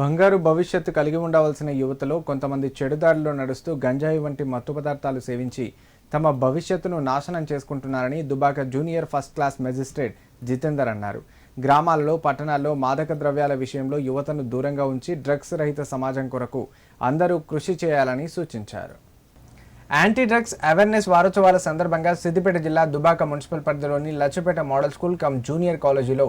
బంగారు భవిష్యత్తు కలిగి ఉండవలసిన యువతలో కొంతమంది చెడుదారిలో నడుస్తూ గంజాయి వంటి మత్తు పదార్థాలు సేవించి తమ భవిష్యత్తును నాశనం చేసుకుంటున్నారని Dubbaka junior first class magistrate Jitender అన్నారు. గ్రామాలలో పట్టణాల్లో మాదక ద్రవ్యాల విషయంలో యువతను దూరంగా ఉంచి డ్రగ్స్ రహిత సమాజం కొరకు అందరూ కృషి చేయాలని సూచించారు. యాంటీ డ్రగ్స్ అవేర్నెస్ వారోత్సవాల సందర్భంగా సిద్దిపేట జిల్లా దుబాక మున్సిపల్ పరిధిలోని Lachhapeta model school cum junior కాలేజీలో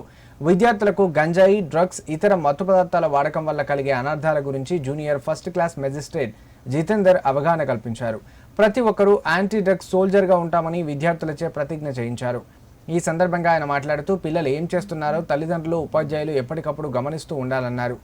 విద్యార్థులకు గంజాయి డ్రగ్స్ ఇతర మత్తు పదార్థాల వాడకం వల్ల కలిగే అనర్థాల గురించి junior first class magistrate Jitender అవగాహన కల్పించారు. ప్రతి ఒక్కరూ యాంటీ డ్రగ్స్ సోల్జర్గా ఉంటామని విద్యార్థులచే ప్రతిజ్ఞ చేయించారు. ఈ సందర్భంగా ఆయన మాట్లాడుతూ పిల్లలు ఏం చేస్తున్నారో తల్లిదండ్రులు ఉపాధ్యాయులు ఎప్పటికప్పుడు గమనిస్తూ ఉండాలన్నారు.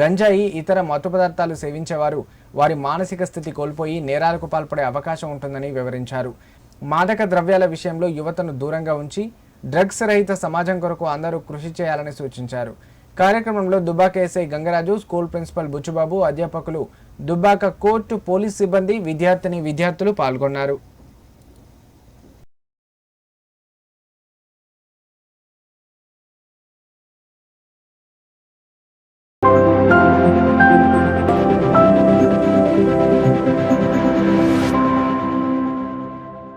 గంజాయి ఇతర మత్తు పదార్థాలు సేవించేవారు. వారి మానసిక స్థితి కోల్పోయి నేరాలకు పాల్పడే అవకాశం ఉంటుందని వివరించారు. మాదక ద్రవ్యాల విషయంలో యువతను దూరంగా ఉంచి డ్రగ్స్ రహిత సమాజం కొరకు అందరూ కృషి చేయాలని సూచించారు. కార్యక్రమంలో Dubbaka SI Gangaraju school principal Buchubabu అధ్యాపకులు దుబ్బాక కోర్టు పోలీస్ సిబ్బంది విద్యార్థిని విద్యార్థులు పాల్గొన్నారు.